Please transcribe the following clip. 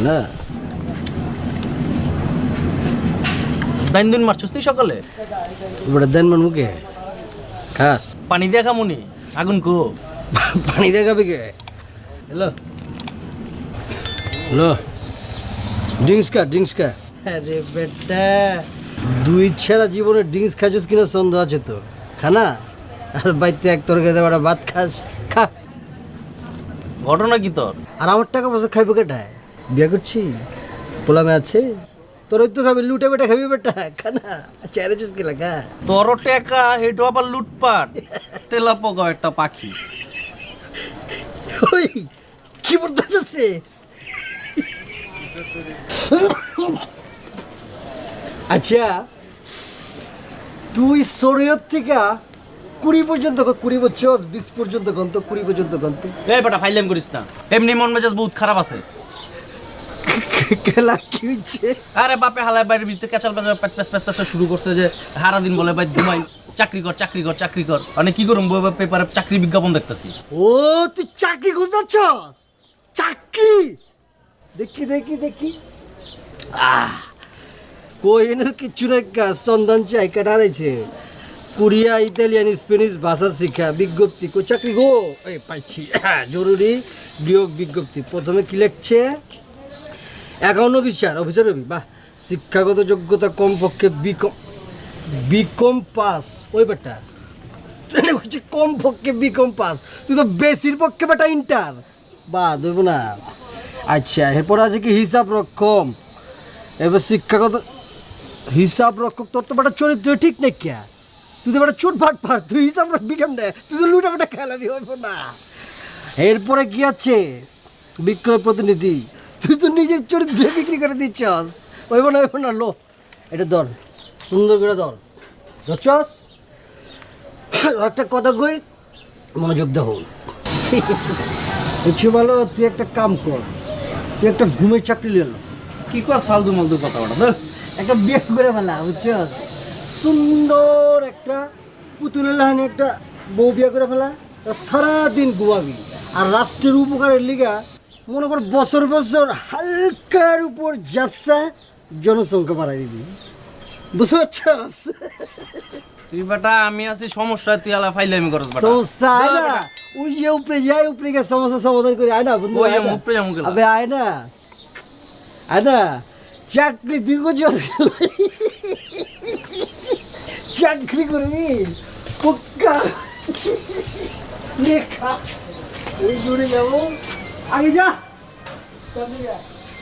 না? দাইন দিন মারছস তুই সকালে? এবারে দেন মান মুখে। খা। পানি দিয়া খামুনি? আগুন কো। পানি দেখাবে কে? হ্যালো। হ্যালো। ড্রিঙ্কস খা ড্রিঙ্কস খা। আরে বেটা। দুই ছাড়া জীবনে ড্রিঙ্কস খাচ্ছিস কিনা সন্দেহ আছে তো? খানা আর বাইতে এক তরকারি দেওয়া ভাত খাস। খা। ঘটনা কি তোর? আর আমার টাকা পয়সা খাইবো কেটায়? বিয়ে করছি? পোলামে আছে? তোর তো খাবি লুটে বেটা খাবি বেটা খানা চ্যারেছিস কি লাগা তোর টেকা হেটো আবার লুটপাট। তেলা পোকা একটা পাখি। ওই কি বলতেছিস রে আচ্ছা তুই শরীয়ত থেকে কুড়ি পর্যন্ত কুড়ি বছর বিশ পর্যন্ত গন্ত কুড়ি পর্যন্ত গন্ত। এই বেটা ফাইলাম করিস না। এমনি মন মেজাজ বহুত খারাপ আছে। আরে বাপে হালায় বাইরের ভিতরে শুরু করছে যে বলে ভাই ঘুমাই চাকরি কর চাকরি কর চাকরি কর মানে কি করুম পেপারে চাকরি বিজ্ঞাপন দেখতেছি ও তুই চাকরি খুঁজতেছস চাকরি দেখি দেখি দেখি আহ কই না কিচ্ছু সন্ধান চাই কোরিয়া ইতালিয়ান স্পেনিশ ভাষা শিক্ষা বিজ্ঞপ্তি কো চাকরি গো এই পাইছি জরুরি নিয়োগ বিজ্ঞপ্তি প্রথমে কি লিখছে একান্ন অফিসার অফিসার রবি বাহ, শিক্ষাগত যোগ্যতা কমপক্ষে বিকম বিকম পাস। ওই বেটা। হচ্ছে কম পক্ষে বিকম পাস। তুই তো বেশির পক্ষে বেটা ইন্টার বা দেবো না। আচ্ছা এরপর আছে কি হিসাব রক্ষম এবার শিক্ষাগত হিসাব রক্ষক, তোর তো বেটা চরিত্র ঠিক নেই কে? তুই তো বেটা চুট ফাট তুই হিসাব রাখবি কেমনে? তুই তো লুটা বেটা খেলাবি হইব না। এরপরে কি আছে? বিক্রয় প্রতিনিধি। তুই তো নিজের চরিত্র বিক্রি করে দিচ্ছস। ওই না ওই না লো। এটা দল। সুন্দর করে দর ধরছস একটা কথা কই? মনোযোগ দেহ কিছু ভালো তুই একটা কাম কর। তুই একটা ঘুমের চাকরি নিল কি কস ফালতু মালতু কথা বলা একটা বিয়ে করে ফেলা বুঝছস? সুন্দর একটা পুতুলের লাহানি একটা বউ বিয়ে করে ফেলা। সারাদিন ঘুমাবি আর রাষ্ট্রের উপকারের লিগা মনে কর বছর বছর হালকার উপর ব্যবসা জনসংখ্যা বাড়াই দিবি। বুঝতে পারছস? তুই বেটা আমি আছি সমস্যা তুই আলা ফাইলামি করস বেটা। সমস্যা না ওই যে উপরে যায় উপরে গিয়ে সমস্যা সমাধান করে আয় না বন্ধু ওই উপরে গেলা। আবে আয় না। আয় না। চাকরি তুই করছিস চাকরি করবি? পক্কা? লেখা ওই জুড়ে যাব। আগে যা সামনে যা